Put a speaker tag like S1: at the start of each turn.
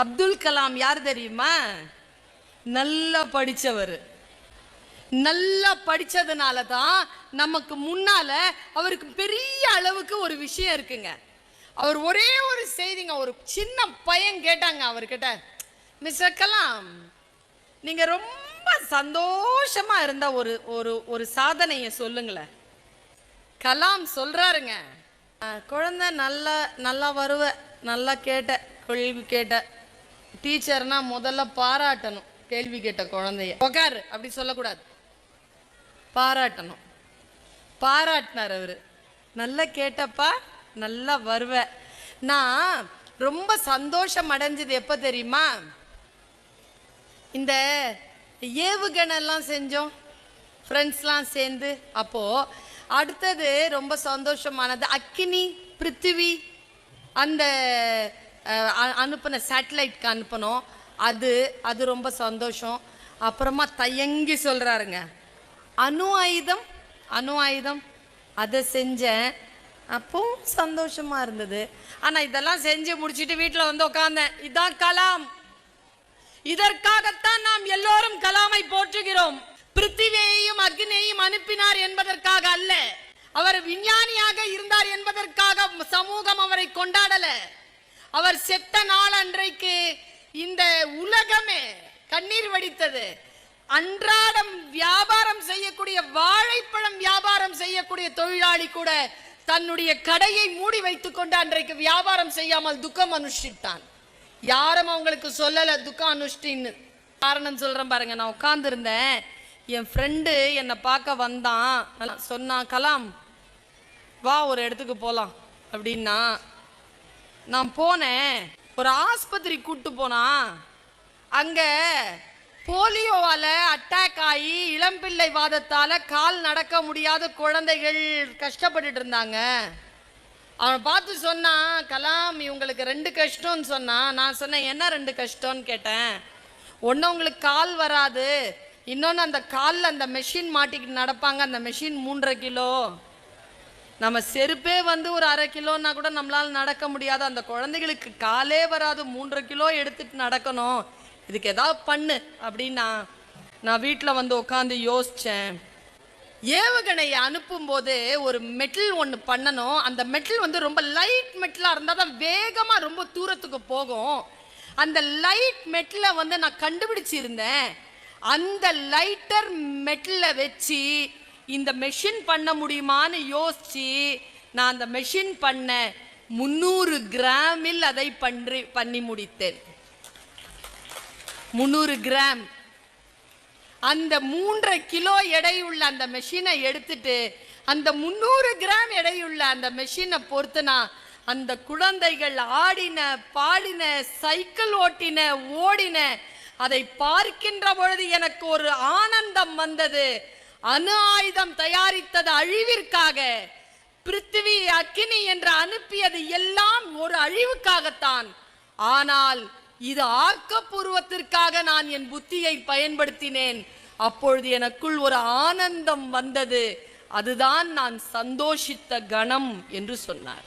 S1: அப்துல் கலாம் யார் தெரியுமா? நல்லா படித்தவர் நல்லா படித்ததுனால தான் நமக்கு முன்னால் அவருக்கு பெரிய அளவுக்கு ஒரு விஷயம் இருக்குங்க. அவர் ஒரே ஒரு செய்திங்க ஒரு சின்ன பையன் கேட்டாங்க அவர்கிட்ட மிஸ்டர் கலாம் நீங்கள் ரொம்ப சந்தோஷமாக இருந்த ஒரு ஒரு ஒரு சாதனையை சொல்லுங்களேன். கலாம் சொல்கிறாருங்க குழந்தை நல்லா நல்லா வருவ நல்லா கேட்ட கேள்வி கேட்ட டீச்சர்னா முதல்ல பாராட்டணும். கேள்வி கேட்ட குழந்தைய. உக்காரு. அப்படி சொல்லக்கூடாது. பாராட்டணும். பாராட்டினார் அவரு. நல்லா கேட்டப்பா நல்லா வருவ. நான் ரொம்ப சந்தோஷம் அடைஞ்சது எப்போ தெரியுமா? இந்த ஏவுகணெல்லாம் செஞ்சோம். ஃப்ரெண்ட்ஸ்லாம் சேர்ந்து. அப்போது அடுத்தது ரொம்ப சந்தோஷமானது. அக்கினி பிருத்திவி அந்த அனுப்பின சேட்டலைட்க்கு அனுப்பினோம். அது அது ரொம்ப சந்தோஷம். அப்புறமா தயங்கி சொல்கிறாருங்க அணு ஆயுதம் அணு ஆயுதம் அதை செஞ்சேன். அப்பவும் சந்தோஷமாக இருந்தது. ஆனால் இதெல்லாம் செஞ்சு முடிச்சுட்டு வீட்டில் வந்து உட்காந்தேன் இதான் கலாம். இதற்காகத்தான் நாம் எல்லோரும் கலாமை போற்றுகிறோம். பிருத்திவியையும் அக்னியையும் அனுப்பினார் என்பதற்காக அல்ல. அவர் விஞ்ஞானியாக இருந்தார் என்பதற்காக சமூகம் அவரை கொண்டாடல. அவர் செத்த நாள் அன்றைக்கு இந்த உலகமே கண்ணீர் வடித்தது. அன்றாடம் வியாபாரம் செய்யக்கூடிய வாழைப்பழம் வியாபாரம் செய்யக்கூடிய தொழிலாளி கூட தன்னுடைய கடையை மூடி வைத்துக் கொண்டு அன்றைக்கு வியாபாரம் செய்யாமல் துக்கம் அனுஷ்டித்தான். யாரும் அவங்களுக்கு சொல்லல துக்கம் அனுஷ்டின்னு. காரணம் சொல்றேன் பாருங்க நான் உட்காந்துருந்தேன் என் ஃப்ரெண்டு என்னை பார்க்க வந்தான். சொன்னான் கலாம் வா ஒரு இடத்துக்கு போலாம். அப்படின்னா நான் போனேன். ஒரு ஆஸ்பத்திரி கூட்டு போனா அங்க போலியோவால அட்டாக் ஆகி இளம்பிள்ளை வாதத்தால கால் நடக்க முடியாத குழந்தைகள் கஷ்டப்பட்டுட்டு இருந்தாங்க. அவன் பார்த்து சொன்னான் கலாம் இவங்களுக்கு ரெண்டு கஷ்டம்னு சொன்னான். நான் சொன்னேன் என்ன ரெண்டு கஷ்டம்னு கேட்டேன். ஒன்று உங்களுக்கு கால் வராது இன்னொன்று அந்த காலில் அந்த மெஷின் மாட்டிக்கிட்டு நடப்பாங்க அந்த மெஷின் மூன்றரை கிலோ. நம்ம செருப்பே வந்து ஒரு அரை கிலோன்னா கூட நம்மளால் நடக்க முடியாது. அந்த குழந்தைகளுக்கு காலே வராது. மூன்றரை கிலோ எடுத்துட்டு நடக்கணும். இதுக்கு ஏதாவது பண்ணு அப்படின்னா நான் வீட்டில் வந்து உட்காந்து யோசித்தேன் ஏவுகணையை அனுப்பும்போது ஒரு மெட்டல் ஒன்று பண்ணணும். அந்த மெட்டல் வந்து ரொம்ப லைட் மெட்டலாக இருந்தால் தான் வேகமாக ரொம்ப தூரத்துக்கு போகும். அந்த லைட் மெட்டில் வந்து நான் கண்டுபிடிச்சிருந்தேன். அந்த லைட்டர் மெட்டில் வச்சு இந்த மெஷின் பண்ண முடியுமான்னு யோசிச்சு நான் அந்த மெஷின் பண்ண முந்நூறு கிராமில் அதை பண்ணி பண்ணி முடித்தேன். முந்நூறு கிராம். அந்த மூன்றரை கிலோ எடையுள்ள அந்த மெஷினை எடுத்துட்டு அந்த முந்நூறு கிராம் எடையுள்ள அந்த மெஷினை பொறுத்துனா அந்த குழந்தைகள் ஆடின பாடின சைக்கிள் ஓட்டின ஓடின அதை பார்க்கின்ற பொழுது எனக்கு ஒரு ஆனந்தம் வந்தது. அணு ஆயுதம் தயாரித்தது அழிவிற்காக பிருத்திவி அக்கினி என்று அனுப்பியது எல்லாம் ஒரு அழிவுக்காகத்தான். ஆனால் இது ஆக்கப்பூர்வத்திற்காக நான் என் புத்தியை பயன்படுத்தினேன். அப்பொழுது எனக்குள் ஒரு ஆனந்தம் வந்தது. அதுதான் நான் சந்தோஷித்த கணம் என்று சொன்னார்.